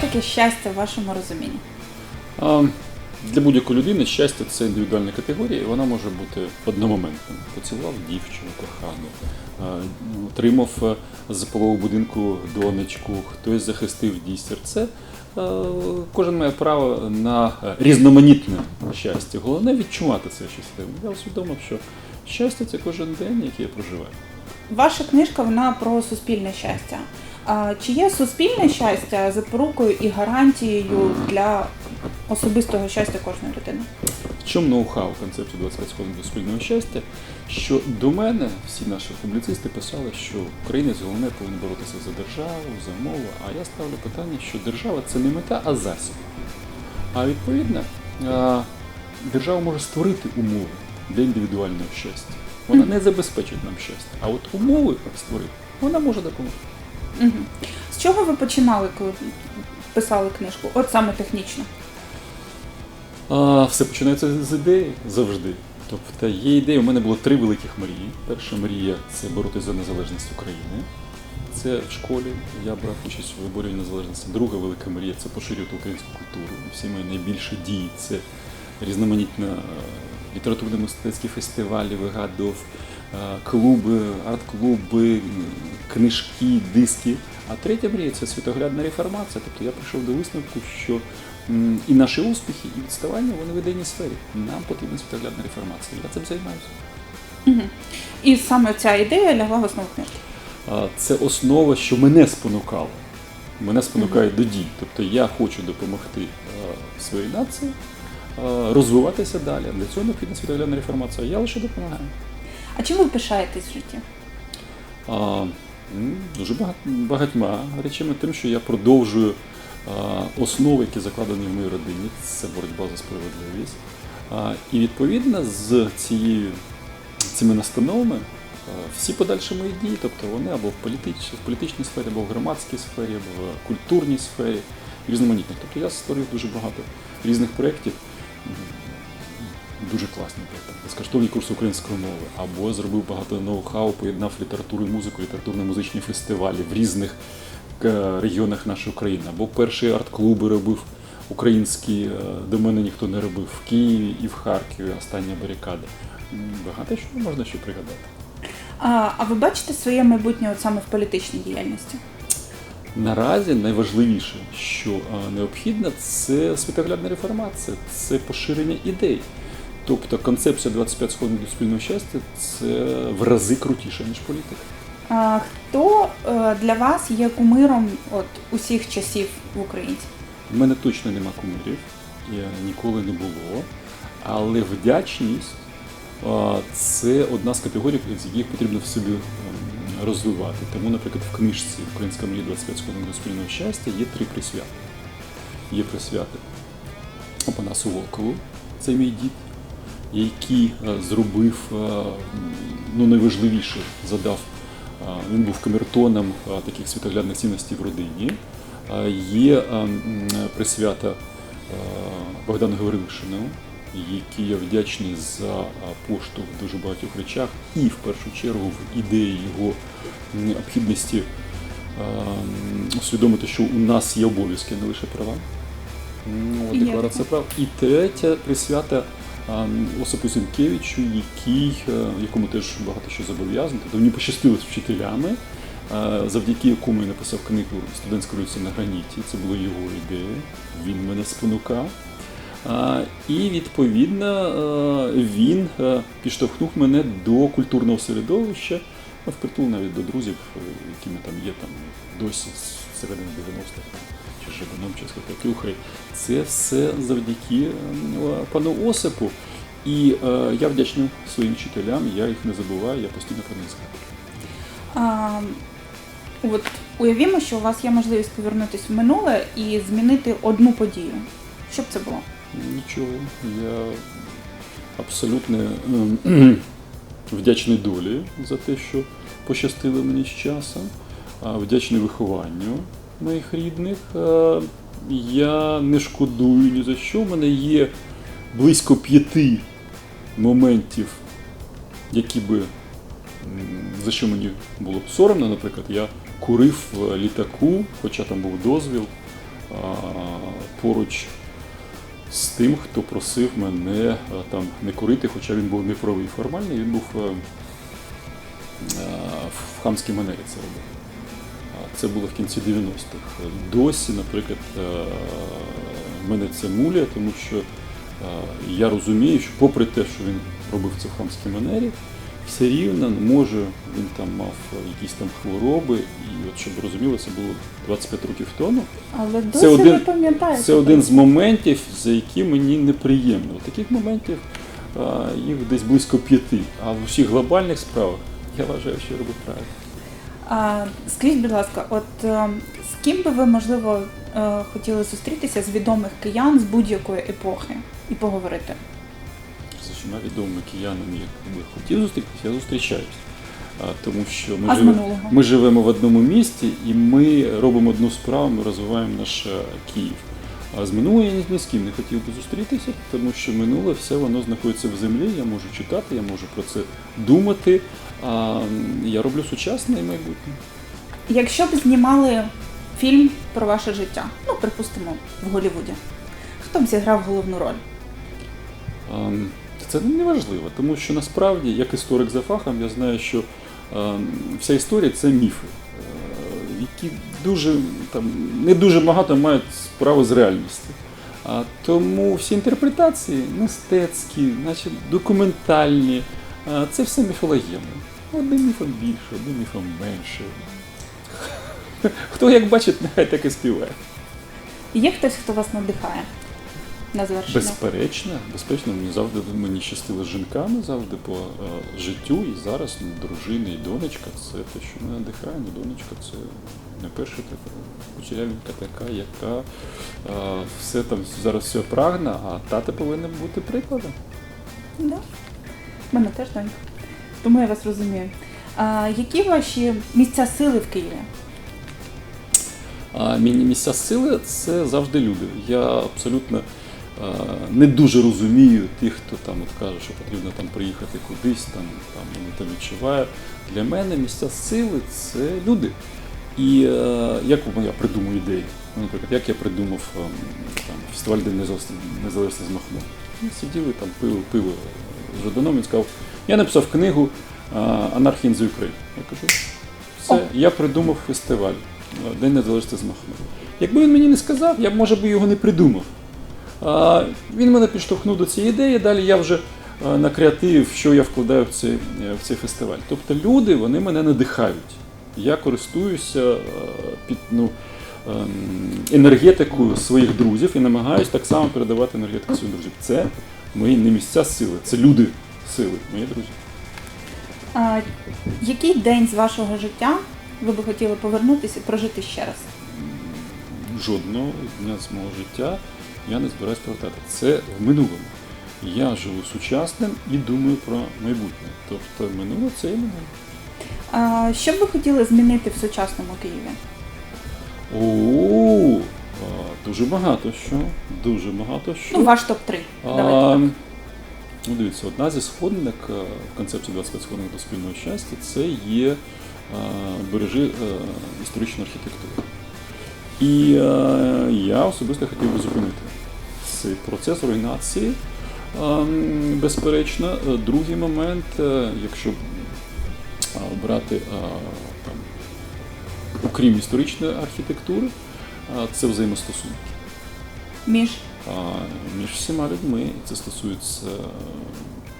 Таке щастя в вашому розумінні? А, Для будь-якої людини щастя це індивідуальна категорія, і вона може бути одномоментною. Поцілував дівчину, кохану, отримав е, з полового будинку донечку, хтось захистив дійстер. Це е, кожен має право на різноманітне щастя. Головне відчувати це щастя. Я усвідомив, що щастя це кожен день, який я проживаю. Ваша книжка вона про суспільне щастя. Чи є суспільне щастя запорукою і гарантією для особистого щастя кожної людини? В чому ноу-хау концепції 25 сходин до спільного щастя? Що до мене всі наші публіцисти писали, що українець головне повинен боротися за державу, за мову. А я ставлю питання, що держава це не мета, а засіб. А відповідно, держава може створити умови для індивідуального щастя. Вона не забезпечить нам щастя. А от умови створити, вона може допомогти. З чого ви починали, коли писали книжку? От саме технічно. А, все починається з ідеї завжди. Тобто є ідея, у мене було три великих мрії. Перша мрія це боротися за незалежність України. Це в школі я брав участь у виборі незалежності. Друга велика мрія це поширювати українську культуру. Всі мої найбільші дії це різноманітні е, літературно-мистецькі фестивалі, вигадов, клуби, арт-клуби, книжки, диски. А третя мрія це світоглядна реформація. Тобто я прийшов до висновку, що і наші успіхи, і відставання вони в ідейній сфері. Нам потрібна світоглядна реформація. Я цим займаюся. Угу. І саме ця ідея лягла в основу книжки. Це основа, що мене спонукало. Мене спонукає до дій. Тобто я хочу допомогти е, своїй нації е, розвиватися далі. Для цього необхідна світоглядна реформація. Я лише допомагаю. А чим ви пишаєтесь в житті? А, дуже багатьма речами, тим, що я продовжую основи, які закладені в моїй родині. Це боротьба за справедливість. І відповідно з цією, цими настановами всі подальші мої дії, тобто вони або в політичній, в політичній сфері, або в громадській сфері, або в культурній сфері, різноманітних. Тобто я створив дуже багато різних проєктів. Дуже класні проєкти. Безкоштовні курси української мови. Або зробив багато ноу-хау, поєднав літературу і музику, літературно-музичні фестивалі в різних е, регіонах нашої країни. Або перші арт-клуби робив українські, е, до мене ніхто не робив в Києві і в Харкові, остання барикада. Багато що можна ще пригадати. А, а ви бачите своє майбутнє от саме в політичній діяльності? Наразі найважливіше, що а, необхідно, це світоглядна реформація, це поширення ідей. Тобто концепція 25 сходин до спільного щастя це в рази крутіше, ніж політика. А, хто е, для вас є кумиром от усіх часів в українців? У мене точно нема кумирів, я ніколи не було. Але вдячність це одна з категорій, з яких потрібно в собі ем, розвивати. Тому, наприклад, в книжці Українська мрія 25 сходин до спільного щастя є три присвяти. Є присвяти Опанасу Волкову, це мій дід, який е, зробив е, ну, найважливіше, задав. е, Він був камертоном таких світоглядних цінностей в родині. Є присвята Богдану Гаврилишину, який я вдячний за поштовх в дуже багатьох речах, і в першу чергу в ідеї його необхідності усвідомити, що у нас є обов'язки, не лише права. Ну, декларація прав. І третя присвята Осипу Зінкевичу, який, е, якому теж багато що зобов'язано. Тобто мені пощастило з вчителями, е, завдяки якому я написав книгу Студентська революція на граніті. Це була його ідея. Він мене спонукав. І відповідно е, він підштовхнув мене до культурного середовища, впритул навіть до друзів, е, якими там є там досі з середини 90-х, там, чи Жабаном, чи Скакатюхою. Це все завдяки е, пану Осипу. І е, я вдячний своїм вчителям, я їх не забуваю, я постійно про них згадую. От уявімо, що у вас є можливість повернутися в минуле і змінити одну подію. Що б це було? Нічого, я абсолютно ем, вдячний долі за те, що пощастило мені з часом, вдячний вихованню моїх рідних. Я не шкодую ні за що. У мене є близько п'яти моментів, які би за що мені було б соромно. Наприклад, я курив в літаку, хоча там був дозвіл. поруч з тим, хто просив мене там не курити, хоча він був не правий формальний, він був е, е, в хамській манері це робив. Це було в кінці 90-х. Досі, наприклад, е, мене це муляє, тому що е, я розумію, що попри те, що він робив це в хамській манері, все рівно може він там мав якісь там хвороби, і от щоб ви розуміли, це було 25 років тому. Але досі Це один- не пам'ятаєте. Це один з моментів, за які мені неприємно. Таких моментів а, їх десь близько п'яти. А в усіх глобальних справах я вважаю, що робив правильно. А, скажіть, будь ласка, от е, з ким би ви, можливо, е, хотіли зустрітися з відомих киян з будь-якої епохи і поговорити? З усіма відомими киянами, як би хотів зустрітися, я зустрічаюсь. Тому що ми, минулого? ми живемо в одному місті і ми робимо одну справу, ми розвиваємо наш е, Київ. А з минулого я ні, ні з ким не хотів би зустрітися, тому що минуле все воно знаходиться в землі. Я можу читати, я можу про це думати. А я роблю сучасне і майбутнє. Якщо б знімали фільм про ваше життя, ну, припустимо, в Голлівуді, хто б зіграв головну роль? Це не важливо, тому що насправді, як історик за фахом, я знаю, що ем, вся історія це міфи, е, які дуже там не дуже багато мають справу з реальністю. Тому всі інтерпретації мистецькі, значить документальні, а, це все міфологемне. Одним міфом більше, одним міфом менше. Хто як бачить, нехай так і співає. Є хтось, хто вас надихає на завершення? Безперечно, безперечно, мені завжди мені щастило з жінками завжди по е, життю. І зараз ну, дружина і донечка це те, що мене надихає. Ну, донечка це не перша така кучерявенька така, яка е, все там зараз все прагне, а тата повинен бути прикладом. Да. У мене теж донька. Тому я вас розумію. А, які ваші місця сили в Києві? А міні місця сили це завжди люди. Я абсолютно не дуже розумію тих, хто там от каже, що потрібно там приїхати кудись, там, там вони там відчуває. Для мене місця сили це люди. І е, як я придумую ідеї? Наприклад, як я придумав ем, там, фестиваль День Незалежності з Махно. Ми сиділи там, пили пиво з Жаданом, він сказав, я написав книгу е, Анархія in the Я кажу, все, я придумав фестиваль е, День Незалежності з Махно. Якби він мені не сказав, я може би його не придумав. Він мене підштовхнув до цієї ідеї, далі я вже е, накреативив, що я вкладаю в цей, е, в цей фестиваль. Тобто люди вони мене надихають. Я користуюся е, під, ну, ем, енергетикою своїх друзів і намагаюся так само передавати енергетику своїх друзів. Це мої не місця сили, це люди сили, мої друзі. А, який день з вашого життя ви би хотіли повернутися і прожити ще раз? Жодного дня з мого життя я не збираюсь повертати. Це в минулому. Я живу сучасним і думаю про майбутнє. Тобто минуле це і минуле. А, що б ви хотіли змінити в сучасному Києві? О, дуже багато що. Дуже багато що. Ну, ваш топ-3. Давайте. так. ну, дивіться, одна зі сходинок е, в концепції 25 сходинок до спільного щастя це є а, бережи е, історичну архітектуру. І е, я особисто хотів би зупинити цей процес руйнації. Безперечно, Е, другий момент, е, якщо брати там, окрім історичної архітектури, це взаємостосунки Між між всіма людьми. Це стосується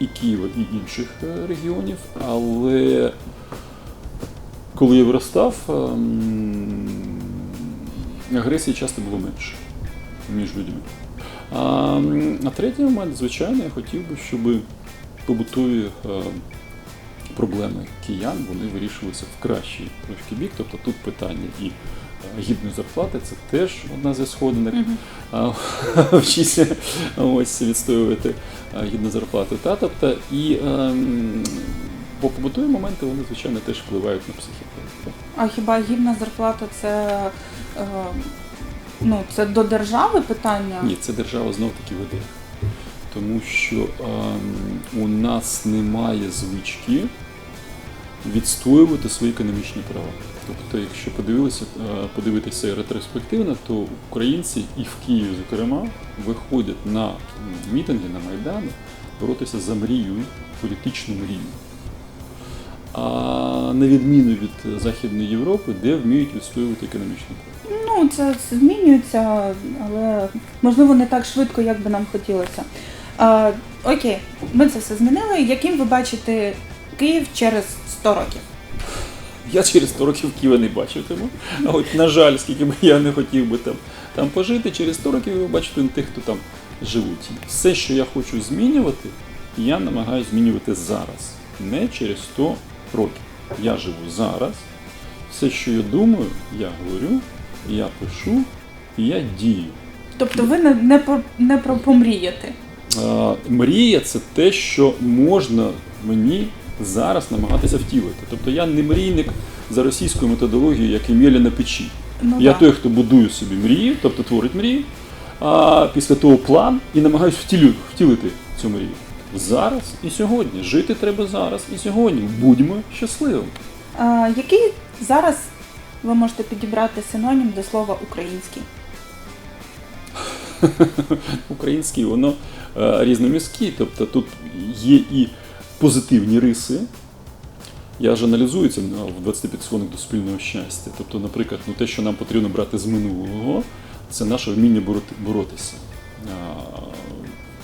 і Києва, і інших е, регіонів. Але коли я виростав, ем, агресії часто було менше між людьми. А, а третій момент, звичайно, я хотів би, щоб побутові е, проблеми киян вони вирішувалися в кращий трошки бік. Тобто тут питання і е, гідної зарплати це теж одна зі сходинок. Вчися ось відстоювати гідну зарплату. Та, тобто, і ем, бо побутові моменти вони, звичайно, теж впливають на психіку. а хіба гідна зарплата це, е, ну, це до держави питання? Ні, це держава знов таки веде. Тому що ем, у нас немає звички відстоювати свої економічні права. Тобто, якщо подивилися, е, подивитися ретроспективно, то українці і в Києві, зокрема, виходять на мітинги, на майдани боротися за мрію, політичну мрію. А на відміну від Західної Європи, де вміють відстоювати економічну правду. Ну, це змінюється, але можливо не так швидко, як би нам хотілося. А, окей, ми це все змінили. Яким ви бачите Київ через 100 років? Я через 100 років Києва не бачитиму. От, на жаль, скільки б я не хотів би там, там пожити, через 100 років ви бачите тих, хто там живуть. Все, що я хочу змінювати, я намагаюся змінювати зараз, не через 100 років. Я живу зараз. Все, що я думаю, я говорю, я пишу і я дію. Тобто ви не, не, про, не про помріяти. Е, Мрія це те, що можна мені зараз намагатися втілити. Тобто я не мрійник за російською методологією, як Емеля на печі. Ну, я да. той, хто будує собі мрії, тобто творить мрії, а після того план і намагаюся втілю, втілити цю мрію. Зараз і сьогодні. Жити треба зараз і сьогодні. Будьмо щасливими. А, який зараз ви можете підібрати синонім до слова український? Український, воно е, різноміський, тобто тут є і позитивні риси. Я ж аналізую це в 25 схонах до спільного щастя. Тобто, наприклад, ну, те, що нам потрібно брати з минулого, це наше вміння боротися.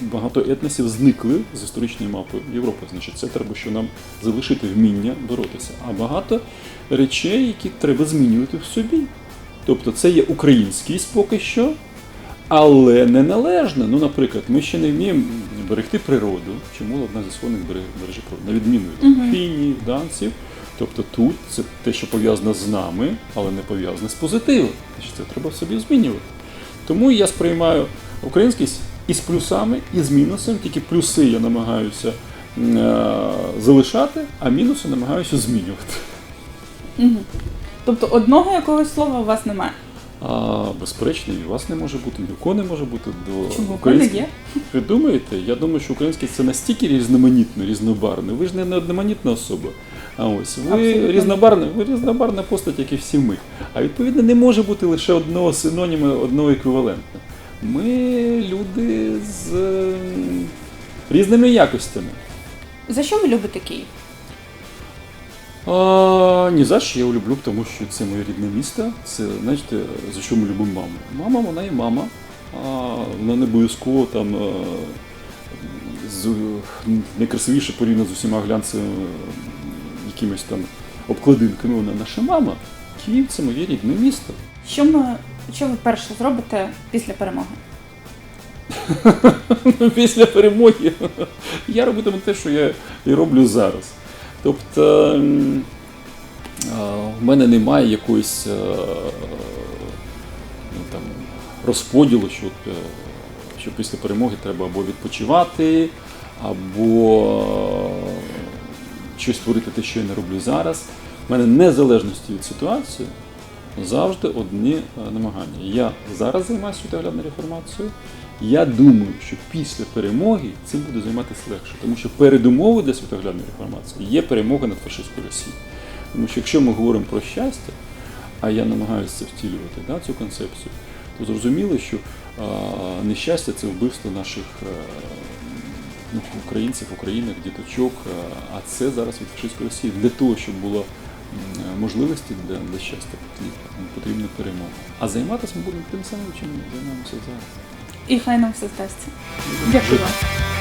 Багато етносів зникли з історичної мапи Європи. Значить, це треба, що нам залишити вміння боротися. А багато речей, які треба змінювати в собі. Тобто, це є українськість поки що, але не належна. Ну, наприклад, ми ще не вміємо берегти природу. Чому одна зі схованих береже природу? На відміну від Мгм. фінів, данців. Тобто тут це те, що пов'язане з нами, але не пов'язане з позитивом. Значить, це треба в собі змінювати. Тому я сприймаю українськість і з плюсами, і з мінусами. Тільки плюси я намагаюся е, залишати, а мінуси намагаюся змінювати. Угу. Тобто одного якогось слова у вас немає. А, безперечно, і у вас не може бути, ні у кого не може бути до Чому? У мене української- є. Ви думаєте? Я думаю, що українськість це настільки різноманітно, різнобарне. Ви ж не одноманітна особа. А ось ви різнобарна, ви різнобарна постать, як і всі ми. А відповідно не може бути лише одного синоніма, одного еквівалента. Ми люди з ем, різними якостями. За що ви любите Київ? А, ні за що я його люблю, тому що це моє рідне місто. Це, знаєте, за що ми любимо маму. Мама, вона і мама. А, вона не обов'язково там е, з, найкрасивіше порівняно з усіма глянцевими е, якимись там обкладинками. Вона наша мама. Київ це моє рідне місто. Що ми що ви перше зробите після перемоги? Після перемоги я робитиму те, що я і роблю зараз. Тобто в мене немає якоїсь е, ну, там, розподілу, що, е, що після перемоги треба або відпочивати, або е, щось творити те, що я не роблю зараз. У мене незалежності від ситуації завжди одні е, намагання. Я зараз займаюся світоглядною реформацією. Я думаю, що після перемоги цим буду займатися легше, тому що передумовою для світоглядної реформації є перемога над фашистською Росією. Тому що якщо ми говоримо про щастя, а я намагаюся втілювати да, цю концепцію, то зрозуміло, що а, нещастя це вбивство наших е, ну, українців, українок, діточок, е, а це зараз від фашистської Росії. Для того, щоб було можливості для, для щастя, потрібна, потрібна перемога. А займатися ми будемо тим самим, чим ми займаємося зараз. І хай нам все здасться. Дякую вам.